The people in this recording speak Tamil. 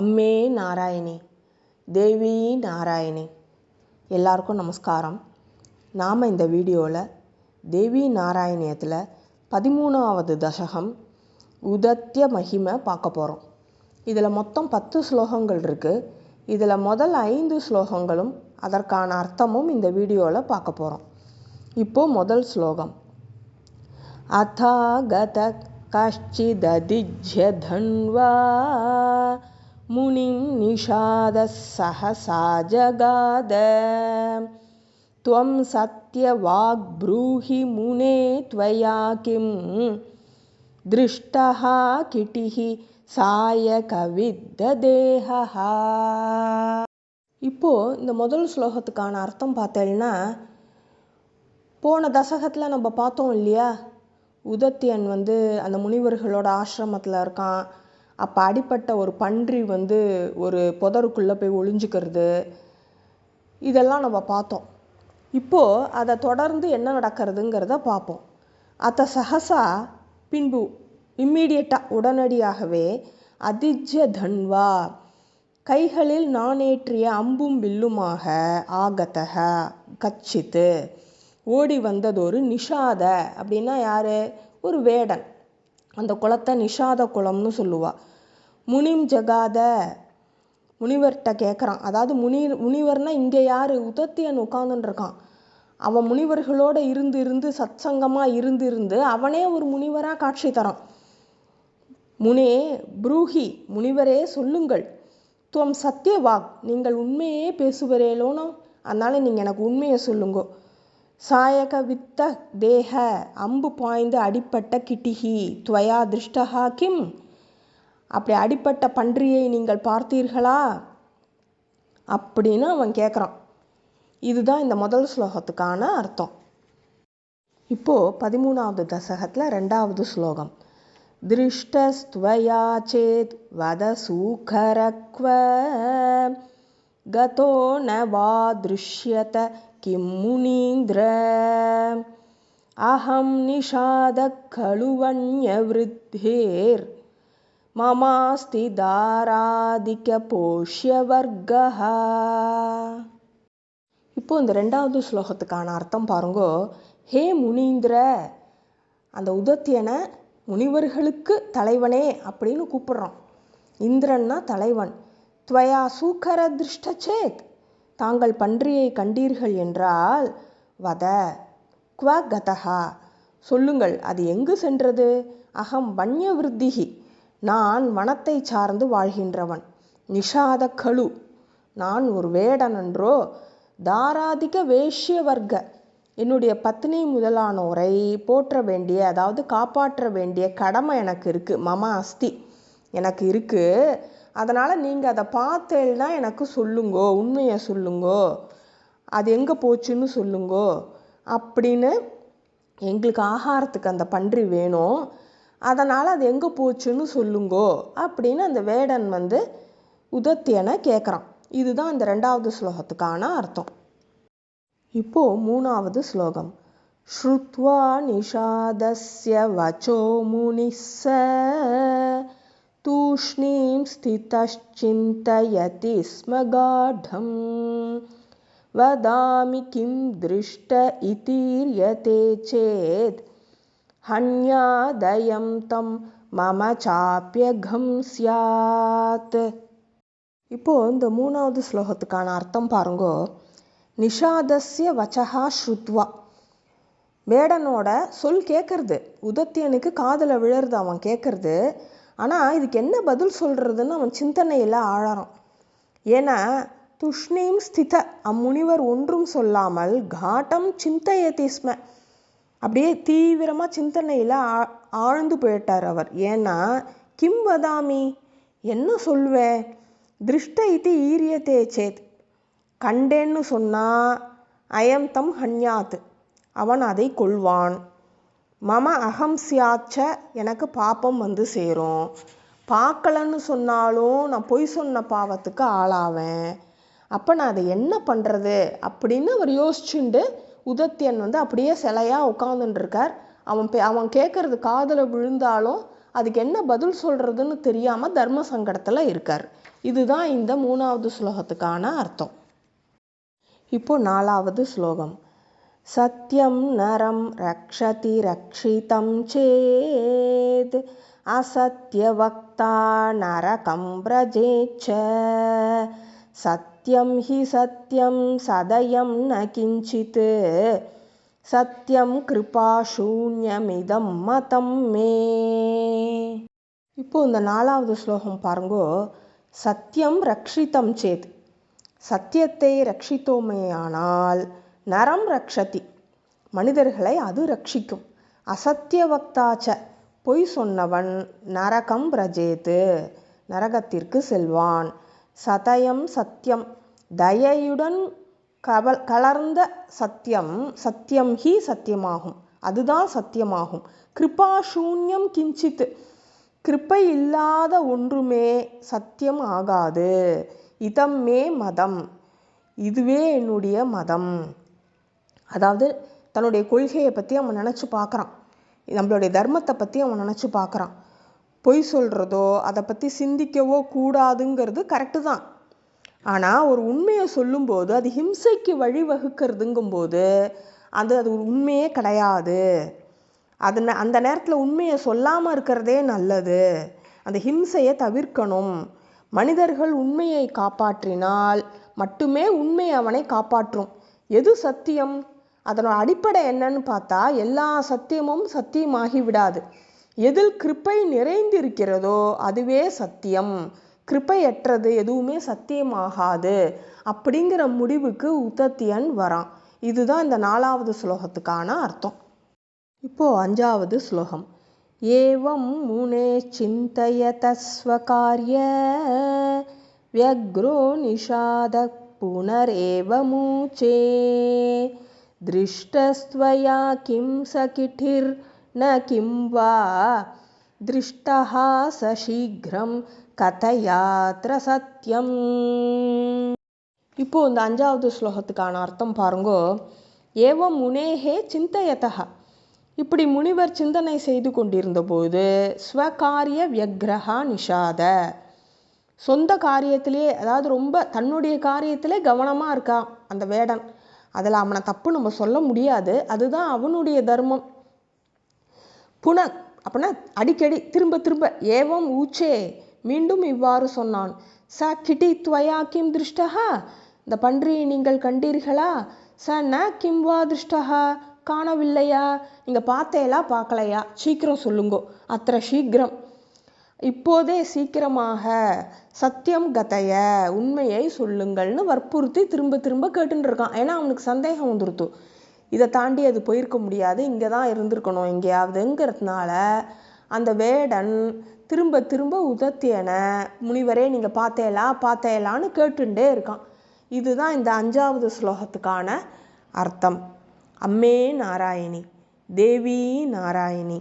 அம்மே நாராயணி தேவி நாராயணி. எல்லாருக்கும் நமஸ்காரம். நாம் இந்த வீடியோவில் தேவி நாராயணியத்தில் பதிமூணாவது தசகம் உதத்திய மகிமை பார்க்க போகிறோம் இதில் மொத்தம் பத்து ஸ்லோகங்கள் இருக்குது இதில் முதல் ஐந்து ஸ்லோகங்களும் அதற்கான அர்த்தமும் இந்த வீடியோவில் பார்க்க போகிறோம் இப்போது முதல் ஸ்லோகம். அத்தாகத கஷ்டிததிஜ்யதன்வா मुनिं निषादः सहसा जगाद त्वं सत्यवाग्ब्रूहि मुने त्वया किं दृष्टः किटिः சாயகவித்ததேகா இப்போது இந்த முதல் ஸ்லோகத்துக்கான அர்த்தம் பார்த்தேன்னா போன தசகத்தில் நம்ம பார்த்தோம் இல்லையா உதத்தியன் வந்து அந்த முனிவர்களோட ஆசிரமத்தில் இருக்கான் அப்போ அடிப்பட்ட ஒரு பன்றி வந்து ஒரு புதருக்குள்ளே போய் ஒளிஞ்சுக்கிறது. இதெல்லாம் நம்ம பார்த்தோம். இப்போது அதை தொடர்ந்து என்ன நடக்கிறதுங்கிறத பார்ப்போம். அத்த சகசா பின்பு இம்மீடியட்டாக உடனடியாகவே அதிஜ தன்வா கைகளில் நானேற்றிய அம்பும் வில்லுமாக ஆகத்தக கச்சித்து ஓடி வந்ததொரு நிஷாத அப்படின்னா யார்? ஒரு வேடன். அந்த குளத்தை நிஷாத குளம்னு சொல்லுவா. முனிம் ஜகாத முனிவர்கிட்ட கேட்குறான் அதாவது முனி முனிவர்னா இங்கே யார்? உதத்தியன் உட்காந்துருக்கான் அவன் முனிவர்களோடு இருந்து இருந்து சத்சங்கமாக இருந்து இருந்து அவனே ஒரு முனிவராக காட்சி தரான். முனே புரூஹி முனிவரே சொல்லுங்கள். துவம் சத்தியவாக் நீங்கள் உண்மையே பேசுவரேலோனோ? அதனால் நீங்கள் எனக்கு உண்மையை சொல்லுங்கோ. சாயக வித்த தேக அம்பு பாய்ந்து அடிப்பட்ட கிட்டிகி துவயா திருஷ்டஹா கிம்? அப்படி அடிப்பட்ட பன்றியை நீங்கள் பார்த்தீர்களா? அப்படின்னு அவன் கேட்குறான் இதுதான் இந்த முதல் ஸ்லோகத்துக்கான அர்த்தம். இப்போது பதிமூணாவது தசகத்தில் ரெண்டாவது ஸ்லோகம். திருஷ்டஸ்துவயா சேத் வத சூக்கரக்வ गतो न वा दृश्यत किं मुनीन्द्र अहं निषादः खलु वन्यवृद्धेर् ममास्ति தாராதிகபோஷ்யவர்கः இப்போ இந்த ரெண்டாவது ஸ்லோகத்துக்கான அர்த்தம் பாருங்கோ ஹே முனீந்திர அந்த உதத்தியனை முனிவர்களுக்கு தலைவனே அப்படின்னு கூப்பிடுறான் இந்திரன்னா தலைவன் துவயா சூக்கர திருஷ்டச்சேத் தாங்கள் பன்றியை கண்டீர்கள் என்றால் வத குவ கதஹா. சொல்லுங்கள் அது எங்கு சென்றது? அகம் வன்ய விருத்திகி. நான் வனத்தை சார்ந்து வாழ்கின்றவன். நிஷாத கழு நான் ஒரு வேடன் என்றோ தாராதிக வேஷ்ய வர்க்க. என்னுடைய பத்னி முதலானோரை போற்ற வேண்டிய அதாவது காப்பாற்ற வேண்டிய கடமை எனக்கு இருக்குது மம அஸ்தி. எனக்கு இருக்குது அதனால் நீங்கள் அதை பார்த்தேன்னா எனக்கு சொல்லுங்கோ உண்மையை சொல்லுங்கோ அது எங்கே போச்சுன்னு சொல்லுங்கோ அப்படின்னு எங்களுக்கு ஆகாரத்துக்கு அந்த பன்றி வேணும். அதனால் அது எங்கே போச்சுன்னு சொல்லுங்கோ அப்படின்னு அந்த வேடன் வந்து உதத்தியனை கேட்குறான் இதுதான் இந்த ரெண்டாவது ஸ்லோகத்துக்கான அர்த்தம். இப்போது மூணாவது ஸ்லோகம். ஸ்ருத்வா நிஷாதஸ்ய வச்சோ முனிஸ்ஸ तूष्णीं स्थितश्चिन्तयति स्म गाढं वदामि किं दृष्ट इतीर्यते चेत् हन्यादयं तं மம சாப்பியகம் சியாத் இப்போது இந்த மூணாவது ஸ்லோகத்துக்கான அர்த்தம் பாருங்கோ நிஷாதஸ்ய வச்சகா ஸ்ருத்வா வேடனோட சொல் கேட்கறது உதத்தியனுக்கு காதில் விழருது அவன் கேட்கறது ஆனால் இதுக்கு என்ன பதில் சொல்கிறதுன்னு அவன் சிந்தனையில் ஆழறான். ஏன்னா துஷ்ணீம் ஸ்தித அம்முனிவர் ஒன்றும் சொல்லாமல் காட்டம் சிந்தையதி ஸ்ம அப்படியே தீவிரமாக சிந்தனையில் ஆ ஆழ்ந்து போயிட்டார் அவர். ஏன்னா கிம் வதாமி என்ன சொல்வேன் திருஷ்ட இது ஈரியத்தே சேத். கண்டேன்னு சொன்னால் அயம் தம் ஹன்யாத். அவன் அதை கொள்வான். மம அகம் சியாச்ச எனக்கு பாப்பம் வந்து சேரும். பார்க்கலன்னு சொன்னாலும் நான் பொய் சொன்ன பாவத்துக்கு ஆளாவேன். அப்போ நான் அதை என்ன பண்ணுறது அப்படின்னு அவர் யோசிச்சுண்டு உதத்தியன் வந்து அப்படியே சிலையாக உட்காந்துட்டுருக்கார் அவன் பே அவன் கேட்குறது காதில் விழுந்தாலும் அதுக்கு என்ன பதில் சொல்கிறதுன்னு தெரியாமல் தர்ம சங்கடத்தில் இருக்கார். இதுதான் இந்த மூணாவது ஸ்லோகத்துக்கான அர்த்தம். இப்போ நாலாவது ஸ்லோகம். சத்யம் நரம் ரக்ஷதி ரக்ஷிதம் சேத். அசத்யவக்தா நரகம் பிரஜேச்ச. சத்யம் ஹி சத்யம் சதயம் ந கிஞ்சித். சத்யம் கிருபா சூன்யமிதம் மதம் மே. இப்போ இந்த நாலாவது ஸ்லோகம் பாருங்கோ. சத்தியம் ரக்ஷிதம் சேத். சத்தியத்தை ரட்சித்தோமேயானால் நரம் ரக்ஷதி. மனிதர்களை அது ரட்சிக்கும். அசத்தியவக்தாச்ச. பொய் சொன்னவன் நரகம் பிரஜேத்து. நரகத்திற்கு செல்வான். சதயம் சத்தியம் தயையுடன் கவல் கலர்ந்த சத்தியம் சத்தியம் ஹி சத்தியமாகும் அதுதான் சத்தியமாகும் கிருபா சூன்யம் கிஞ்சித் கிருப்பை இல்லாத ஒன்றுமே சத்தியம் ஆகாது. இதம் மே மதம். இதுவே என்னுடைய மதம். அதாவது தன்னுடைய கொள்கையை பற்றி அவன் நினச்சி பார்க்குறான் நம்மளுடைய தர்மத்தை பற்றி அவன் நினச்சி பார்க்குறான் பொய் சொல்கிறதோ அதை பற்றி சிந்திக்கவோ கூடாதுங்கிறது கரெக்டு தான். ஆனால் ஒரு உண்மையை சொல்லும்போது அது ஹிம்சைக்கு வழிவகுக்கிறதுங்கும்போது அது அது ஒரு உண்மையே கிடையாது. அது அந்த நேரத்தில் உண்மையை சொல்லாமல் இருக்கிறதே நல்லது. அந்த ஹிம்சையை தவிர்க்கணும். மனிதர்கள் உண்மையை காப்பாற்றினால் மட்டுமே உண்மை அவனை காப்பாற்றும். எது சத்தியம்? அதனோட அடிப்படை என்னன்னு பார்த்தா எல்லா சத்தியமும் சத்தியமாகி விடாது எதில் கிருப்பை நிறைந்திருக்கிறதோ அதுவே சத்தியம் கிருப்பையற்றது எதுவுமே சத்தியமாகாது அப்படிங்கிற முடிவுக்கு உத்தத்தியன் வரான் இதுதான் இந்த நாலாவது ஸ்லோகத்துக்கான அர்த்தம் இப்போ அஞ்சாவது ஸ்லோகம் ஏவம் முனே சிந்தயத ஸ்வகாரிய व्यग्रो निषादः पुनरेव मूचे दृष्टस्त्वया किं स किठिर्न किं वा दृष्टः स शीघ्रं கதையாத்திர சத்தியம் இப்போ இந்த அஞ்சாவது ஸ்லோகத்துக்கான அர்த்தம் பாருங்கோ ஏவம் முனேகே சிந்தயதா இப்படி முனிவர் சிந்தனை செய்து கொண்டிருந்த போது ஸ்வகாரிய வியக்ரஹா நிஷாத சொந்த காரியத்திலே அதாவது ரொம்ப தன்னுடைய காரியத்திலே கவனமாக இருக்கான் அந்த வேடன் அதில் அவனை தப்பு நம்ம சொல்ல முடியாது. அதுதான் அவனுடைய தர்மம். புனன் அப்படின்னா அடிக்கடி திரும்ப திரும்ப ஏவம் ஊச்சே மீண்டும் இவ்வாறு சொன்னான். ச கிட்டி துவயா கிம் திருஷ்டஹா? இந்த பன்றியை நீங்கள் கண்டீர்களா? ச ந கிம் வா திருஷ்டஹா? காணவில்லையா? நீங்கள் பார்த்தேலா பார்க்கலையா? சீக்கிரம் சொல்லுங்கோ. அத்த சீக்கிரம். இப்போதே சீக்கிரமாக சத்தியம் கதைய உண்மையை சொல்லுங்கள்னு வற்புறுத்தி திரும்ப திரும்ப கேட்டுன்னு இருக்கான் ஏன்னா அவனுக்கு சந்தேகம் வந்துருத்து இதை தாண்டி அது போயிருக்க முடியாது. இங்கே தான் இருந்திருக்கணும் எங்கேயாவதுங்கிறதுனால அந்த வேடன் திரும்ப திரும்ப உதத்தியனை முனிவரே நீங்கள் பார்த்தேலா பார்த்தேலான்னு கேட்டுண்டே இருக்கான். இதுதான் இந்த அஞ்சாவது ஸ்லோகத்துக்கான அர்த்தம். அம்மே நாராயணி தேவி நாராயணி.